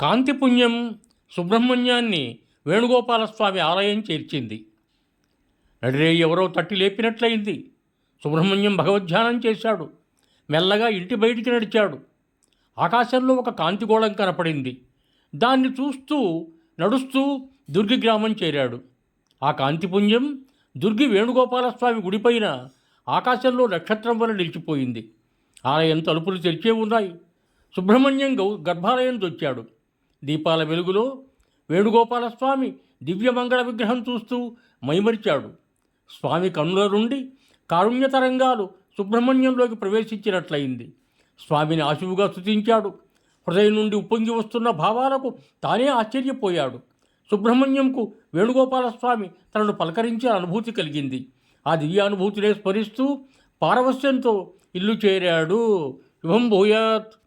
కాంతిపుణ్యం సుబ్రహ్మణ్యాన్ని వేణుగోపాలస్వామి ఆలయం చేర్చింది. నడిరే ఎవరో తట్టి లేపినట్లయింది. సుబ్రహ్మణ్యం భగవద్ధ్యానం చేశాడు. మెల్లగా ఇంటి బయటికి నడిచాడు. ఆకాశంలో ఒక కాంతిగోళం కనపడింది. దాన్ని చూస్తూ నడుస్తూ దుర్గి గ్రామం చేరాడు. ఆ కాంతిపుంజం దుర్గి వేణుగోపాలస్వామి గుడిపైన ఆకాశంలో నక్షత్రం వల్ల నిలిచిపోయింది. ఆలయం తలుపులు తెరిచే ఉన్నాయి. సుబ్రహ్మణ్యం గౌ గర్భాలయం దొచ్చాడు. దీపాల వెలుగులో వేణుగోపాలస్వామి దివ్యమంగళ విగ్రహం చూస్తూ మైమరిచాడు. స్వామి కన్నుల నుండి కారుణ్య తరంగాలు సుబ్రహ్మణ్యంలోకి ప్రవేశించినట్లయింది. స్వామిని ఆశువుగా స్థుతించాడు హృదయం నుండి ఉప్పొంగి వస్తున్న భావాలకు తానే ఆశ్చర్యపోయాడు. సుబ్రహ్మణ్యంకు వేణుగోపాలస్వామి తనను పలకరించే అనుభూతి కలిగింది. ఆ దివ్యానుభూతినే స్మరిస్తూ పారవస్యంతో ఇల్లు చేరాడు. శుభం భూయాత్.